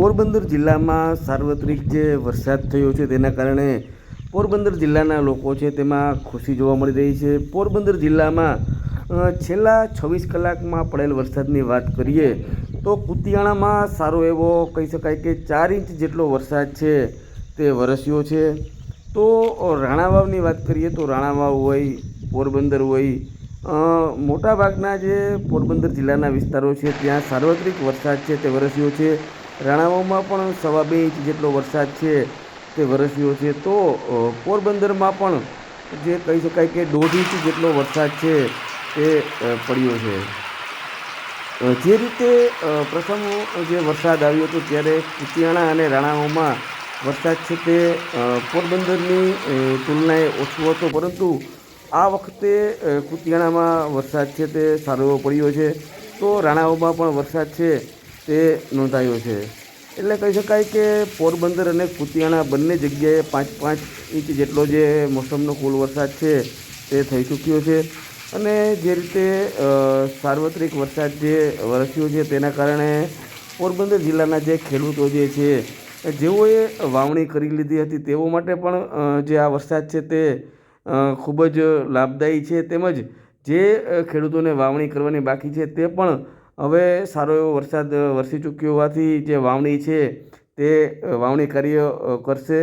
પોરબંદર જિલ્લામાં સાર્વત્રિક જે વરસાદ થયો છે, તેના કારણે પોરબંદર જિલ્લાના લોકો છે, તેમાં ખુશી જોવા મળી રહી છે. પોરબંદર જિલ્લામાં છેલ્લા છવ્વીસ કલાકમાં પડેલ વરસાદની વાત કરીએ, તો કુતિયાણામાં સારો એવો કહી શકાય કે ચાર ઇંચ જેટલો વરસાદ છે, તે વરસ્યો છે. તો રાણાવાવની વાત કરીએ, તો રાણાવાવ હોય, પોરબંદર હોય મોટાભાગના જે પોરબંદર જિલ્લાના વિસ્તારો છે, ત્યાં સાર્વત્રિક વરસાદ છે, તે વરસ્યો છે. રાણાવાવમાં પણ સવા બે ઇંચ જેટલો વરસાદ છે તે વરસ્યો છે, તો પોરબંદરમાં પણ જે કહી શકાય કે દોઢ ઇંચ જેટલો વરસાદ છે તે પડ્યો છે. જે રીતે પ્રથમ જે વરસાદ આવ્યો હતો ત્યારે કુતિયાણા અને રાણાઓમાં વરસાદ છે તે પોરબંદરની તુલનાએ ઓછો હતો, પરંતુ આ વખતે કુતિયાણામાં વરસાદ છે તે સારો એવો પડ્યો છે. તો રાણાઓમાં પણ વરસાદ છે તે નોંધાયો છે. એટલે કહી શકાય કે પોરબંદર અને કુતિયાણા બંને જગ્યાએ પાંચ પાંચ ઇંચ જેટલો જે મોસમનો કુલ વરસાદ છે તે થઈ ચૂક્યો છે. અને જે રીતે સાર્વત્રિક વરસાદ જે વરસ્યો છે તેના કારણે પોરબંદર જિલ્લાના જે ખેડૂતો જે છે, જેઓએ વાવણી કરી લીધી હતી તેઓ માટે પણ જે આ વરસાદ છે તે ખૂબ જ લાભદાયી છે. તેમજ જે ખેડૂતોને વાવણી કરવાની બાકી છે તે પણ હવે સારો એવો વરસાદ વરસી ચૂક્યો હોવાથી જે વાવણી છે તે વાવણી કાર્ય કરશે.